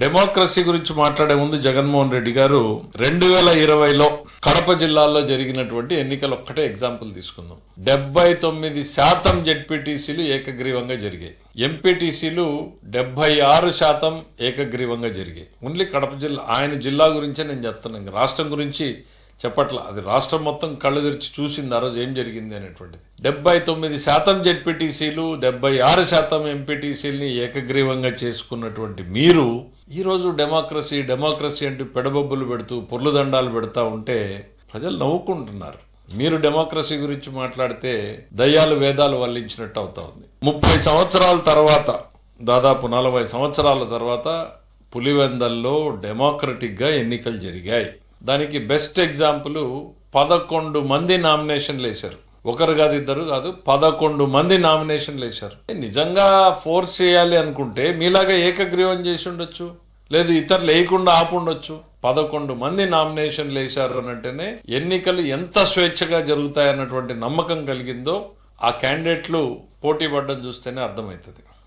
Democracy గురించి మాట్లాడే ముందు జగన్మోహన్ రెడ్డి గారు రెండు వేల ఇరవైలో కడప జిల్లాలో జరిగినటువంటి ఎన్నికలు ఒక్కటే ఎగ్జాంపుల్ తీసుకుందాం. డెబ్బై తొమ్మిది శాతం జెడ్పీటీసీలు ఏకగ్రీవంగా జరిగాయి. ఎంపీటీసీలు డెబ్బై ఆరు శాతం ఏకగ్రీవంగా జరిగాయి. ఓన్లీ కడప జిల్లా ఆయన జిల్లా గురించే నేను చెప్తున్నాను రాష్ట్రం గురించి చెప్పట్ల. అది రాష్ట్రం మొత్తం కళ్ళు తెరిచి చూసింది ఆ రోజు ఏం జరిగింది అనేటువంటిది. డెబ్బై తొమ్మిది శాతం జెడ్పీటీసీలు డెబ్బై ఆరు శాతం ఎంపీటీసీలని ఏకగ్రీవంగా చేసుకున్నటువంటి మీరు ఈరోజు డెమోక్రసీ డెమోక్రసీ అంటూ పెడబొబ్బులు పెడుతూ పొర్లుదండాలు పెడతా ఉంటే ప్రజలు నవ్వుకుంటున్నారు. మీరు డెమోక్రసీ గురించి మాట్లాడితే దయ్యాలు వేదాలు వల్లించినట్టు అవుతా ఉంది. ముప్పై సంవత్సరాల తర్వాత దాదాపు నలభై సంవత్సరాల తర్వాత పులివెందల్లో డెమోక్రటిక్గా ఎన్నికలు జరిగాయి. దానికి బెస్ట్ ఎగ్జాంపుల్ పదకొండు మంది నామినేషన్లు వేశారు. ఒకరు కాదు ఇద్దరు కాదు పదకొండు మంది నామినేషన్లు వేశారు. నిజంగా ఫోర్స్ చేయాలి అనుకుంటే మీలాగా ఏకగ్రీవం చేసి ఉండొచ్చు లేదు ఇతరులు వేయకుండా ఆపుండొచ్చు పదకొండు మంది నామినేషన్లు వేశారు అని అంటేనే ఎన్నికలు ఎంత స్వేచ్ఛగా జరుగుతాయన్నటువంటి నమ్మకం కలిగిందో ఆ క్యాండిడేట్లు పోటీ పడడం చూస్తేనే అర్థమవుతుంది.